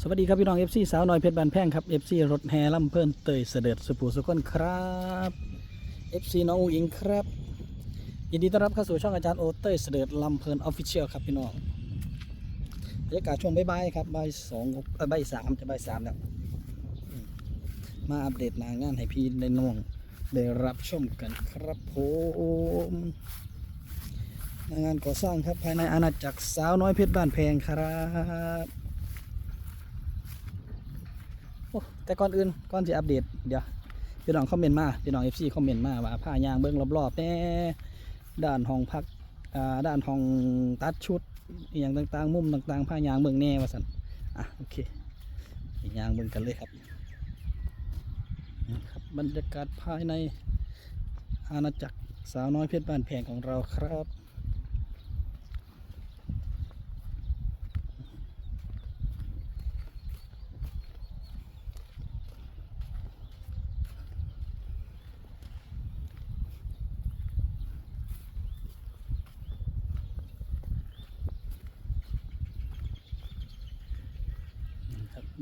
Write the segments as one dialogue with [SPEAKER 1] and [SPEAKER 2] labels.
[SPEAKER 1] สวัสดีครับพี่น้อง FC สาวน้อยเพชรบานแพงครับ FC รถแห่ลำเพิ่นเตยเสด็จสุปูสุคนครับ FC น้องอุ๋งอิงครับ ยินดีต้อนรับเข้าสู่ช่องอาจารย์โอเตยเสด็จลำเพิ่นออฟฟิเชียลครับพี่น้องบรรยากาศช่วงบ่ายๆครับบ่ายสองเออบ่ายสามจะบ่ายสามแล้วมาอัปเดตนางานให้พี่ในน้องได้รับชมกันครับผมงานก่อสร้างครับภายในอาณาจักรสาวน้อยเพชรบ้านแพงครับ โอ้ แต่ก่อนอื่นก่อนจะอัปเดตเดี๋ยวพี่น้องคอมเมนต์มาพี่น้องเอฟซีคอมเมนต์มาว่าผ้ายางเบิ้องรอบๆแน่ด้านห้องพักอ่าด้านห้องตัดชุดอย่างต่างๆ มุมต่างๆผ้ายางเบิ้องแน่ว่าสันอะโอเคยางเบิ้องกันเลยครับครับบรรยากาศภายในอาณาจักรสาวน้อยเพชรบ้านแพงของเราครับ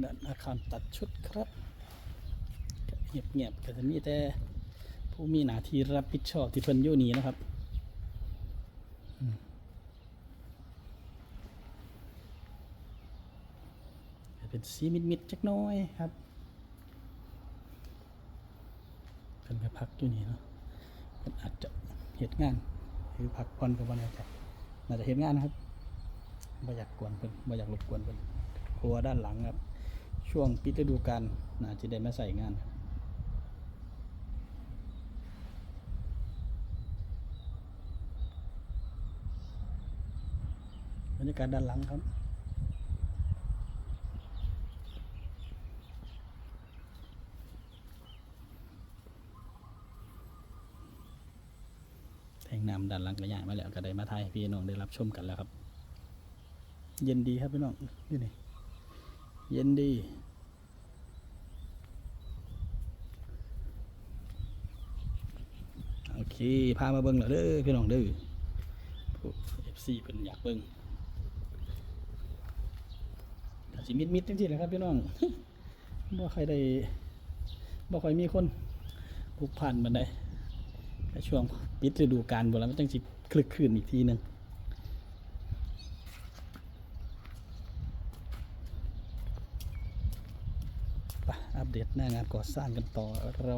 [SPEAKER 1] ด้านอาคารตัดชุดครับเงียบเงียบๆก็จะมีแต่ผู้มีหน้าที่รับผิดชอบที่เพิ่นอยู่นี่นะครับเป็นสีมิดมิดๆจักน้อยครับเพิ่นก็พักอยู่นี่เนาะเพิ่นอาจจะเหตุงานหรือพักผ่อนกับวันอาจจะน่าจะเหตุงานนะครับไม่อยากกวนเพิ่นไม่อยากรบกวนเพิ่นครัวด้านหลังครับ ช่วงปิดฤดูกาลน่าจะได้มาใส่งานครับบรรยากาศด้านหลังครับแทงน้ำด้านหลังก็ย่างมาแล้วก็ได้มาถ่ายพี่น้องได้รับชมกันแล้วครับ เย็นดีครับพี่น้องนี่นี่ เย็นดีโอเคพามาเบิ่งแล้วเด้อพี่น้องเด้อเอฟซีเป็นอยากเบิ่งสิมิดมิดๆจังซี่แหละครับพี่น้องบ่ค่อยได้บ่ค่อยมีคนพลุกพล่านบันไดแต่ช่วงปิดฤดูกาลบ่แล้วมันจังสิคลึกคืนอีกทีหนึง ไปอัป เดตหน้างานก่อสร้างกันต่อเรา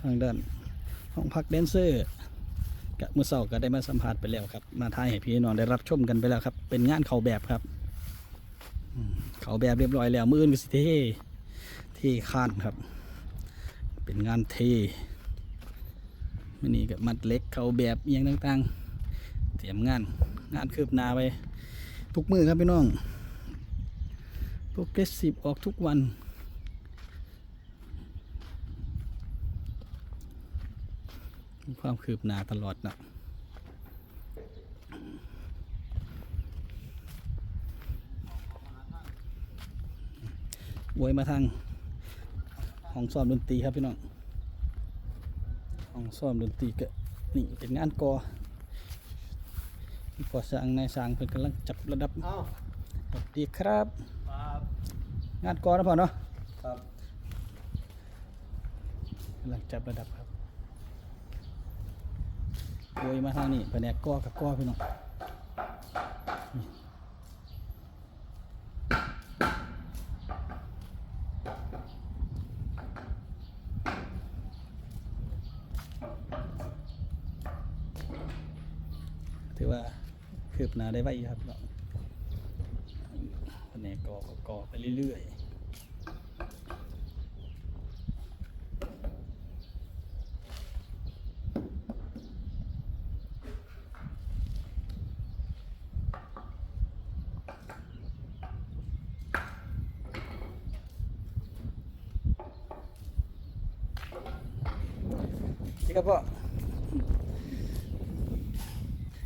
[SPEAKER 1] ทางด้าน ห้องพักแดนเซอร์กับมือเสาก็ได้มาสัมผัสไปแล้วครับ มาทายให้พี่น้องได้รับชมกันไปแล้วครับ เป็นงานเขาแบบครับเขาแบบเรียบร้อยแล้วมืออื่นก็สิเท่เท่ข้านครับ เป็นงานเทมันนี่กับมัดเล็กเขาแบบอหย่างต่างๆ เตรียมงานงานคืบหน้าไปทุกมือครับพี่น้องโปรเกรสซีฟออกทุกวัน ความคืบหน้าตลอดนะวยมาทางห้องซ้อมดนตรีครับพี่น้องห้องซ้อมดนตรีก็นี่เป็นงานกอก่อสร้างนายสร้างเพิ่นกำลังจับระดับ
[SPEAKER 2] อ้าว
[SPEAKER 1] สวัสดีครับ
[SPEAKER 2] ครับ
[SPEAKER 1] งานกอนะพ่อเนาะ
[SPEAKER 2] ครับ
[SPEAKER 1] กำลังจับระดับครับ โวยมาทางนี้แผนกกอกับกอพี่น้องถือว่าคืบหน้าได้ไวครับแผนกกอกับกอไปเรื่อยๆ นี่ครับพ่อ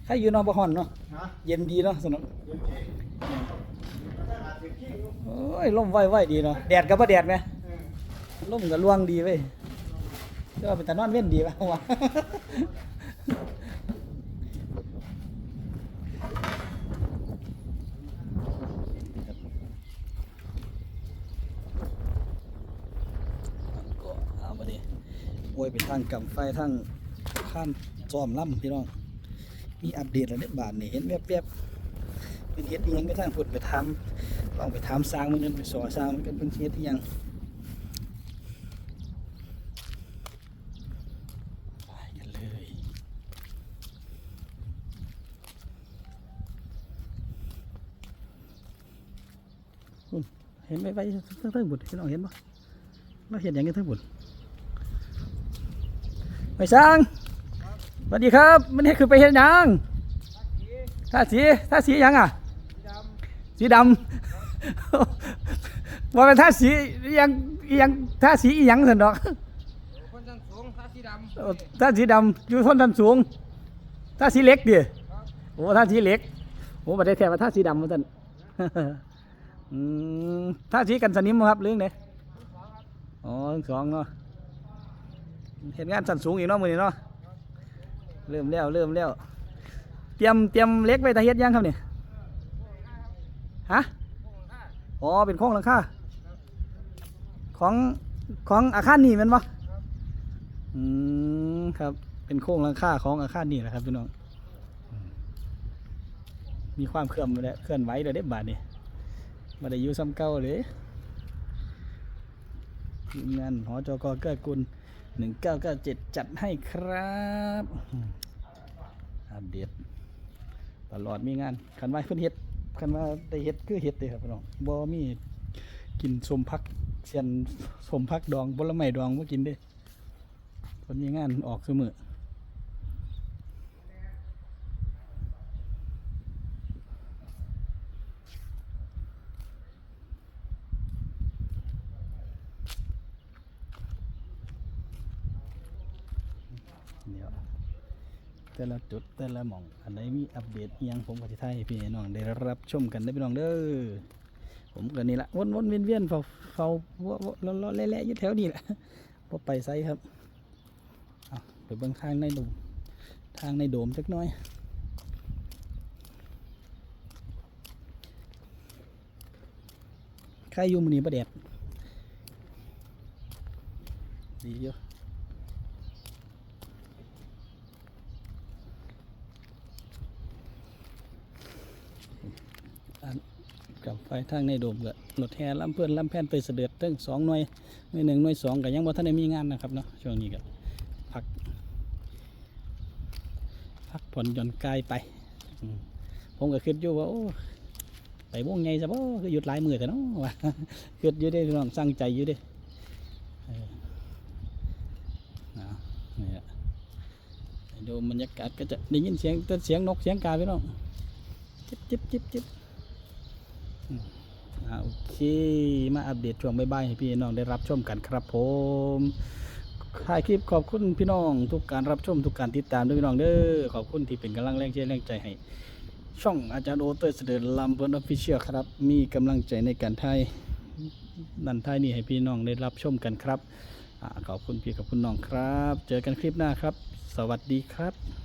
[SPEAKER 1] ใครอยู่นอนบ่ฮ้อนเนาะ
[SPEAKER 2] ฮะ
[SPEAKER 1] เย็นดีเนาะสนุก
[SPEAKER 2] เดี๋ยวเจ๊ถ้าหาถึงขี้อยู่
[SPEAKER 1] โอ้ยลมไว้ๆดีเนาะแดดก็บ่แดดไหม
[SPEAKER 2] เออ
[SPEAKER 1] ลมก็ล่วงดีเว้ยก็เป็นตานอนเว้นดีป่ะวะ ก็เอามาดิ โวยไปทางกำไฟทางข้ามจอมล่ำพี่น้อง มีอัปเดตอะไรบาทนี่เห็นแวบๆเป็นเฮ็ดยังไปทางพุดไปทำลองไปถามสร้างมันกันไปสอสร้างมันกันเป็นเฮ็ดอิหยังไปกันเลยเห็นไหมไปเทิงๆบุญพี่น้องเห็นปะเราเห็นอย่างนี้เทิงบุญ ไปสร้างสวัสดีครับมันนี่คือไปเห็นหยังท่าสีท่าสีหยังอะ สีดำว่าเป็นท่าสีอิหยังอิหยังท่าสีอีหยังสันดอก
[SPEAKER 3] คนชั้นสูงผ้าสีด
[SPEAKER 1] เออท่าสีดำอยู่ท่อนทันสูงท่าสีเล็กดิโอ้ท่าสีเล็กโอ้ประเทศแท้ว่าท่าสีดำมันสันอืมท่าสีกันสนิมบ่ครับเรื่องไหนอ๋อทั้งสองเนาะ เห็นงานสันสูงอีกเนาะมือนี้เนาะเริ่มแล้วเริ่มแล้วเตรียมเตรียมเล็กไว้ตาเฮ็ดยังครับเนี่ยฮะอ๋อเป็นโครงหลังคาของของอาคารนี่มันปะอืมครับ เป็นโครงหลังคาของอาคารนี่แหละครับพี่น้อง มีความเคลื่อนไหวแล้วเคลื่อนไหวเลยเด็บบาทนี่มาได้ยูซ้ำเก่าเลยทีมงานหอจกเกื้อกุล หนึ่งเก้าเก้าเจ็ดจัดให้ครับอัปเดตตลอดมีงานคันไว้เพื่อนเฮ็ดคันว่าได้เฮ็ดคือเฮ็ดเลยครับพี่น้องบ่มีกินสมพักเสียนสมพักดองผลไม้ดองบ่กินเด้คนมีงานออกเสมอเดี๋ยว แต่ละจุดแต่ละหม่อง อันไหนมีอัปเดตอิหยังผมก็สิถ่ายพี่น้องได้รับชมกันได้พี่น้องเด้อผมก็นี่ละวนวนเวียนเวียนๆเฝ้าเฝ้าเลาะเลาะแล่ๆอยู่แถวนี้แหละพอไปไซครับเอาไปเบิ่งทางในโดมทางในโดมสักน้อยใครอยู่มือนี้ประเด็ดดีเยอะ กับไฟทางในโดมกับรถแห่ลำเพื่อนลำแพนไปเสด็จตั้งสองหน่วยหน่วยหนึ่งหน่วยสองก็ยังบ่ทันได้มีงานนะครับเนาะช่วงนี้ก็พักพักผ่อนหย่อนกายไป ผมก็คิดอยู่ว่าโอ้ไปวงไงซะบ่คือหยุดหลายมือแต่เนาะว่าคิดอยู่ด้พี่น้องสั่งใจอยู่ด้ดูบรรยากาศก็จะได้ยินเสียงเสียงนกเสียงกาพี่น้องจิ๊บจิ๊บจิ๊บจิ๊บ อ่าโอเค มาอัปเดตช่วงบ่ายๆให้พี่น้องได้รับชมกันครับผมถ่ายคลิปขอบคุณพี่น้อง ทุกการรับชมทุกการติดตามด้วยพี่น้องเด้อขอบคุณที่เป็นกำลังแรงเชียร์แรงใจให้ช่องอาจารย์โอเตอร์เสด็จลำเบิร์นออฟฟิเชียลครับ มีกำลังใจในการถ่ายนันถ่ายนี่ให้พี่น้องได้รับชมกันครับอขอบคุณพี่ขอบคุณน้องครับ เจอกันคลิปหน้าครับ สวัสดีครับ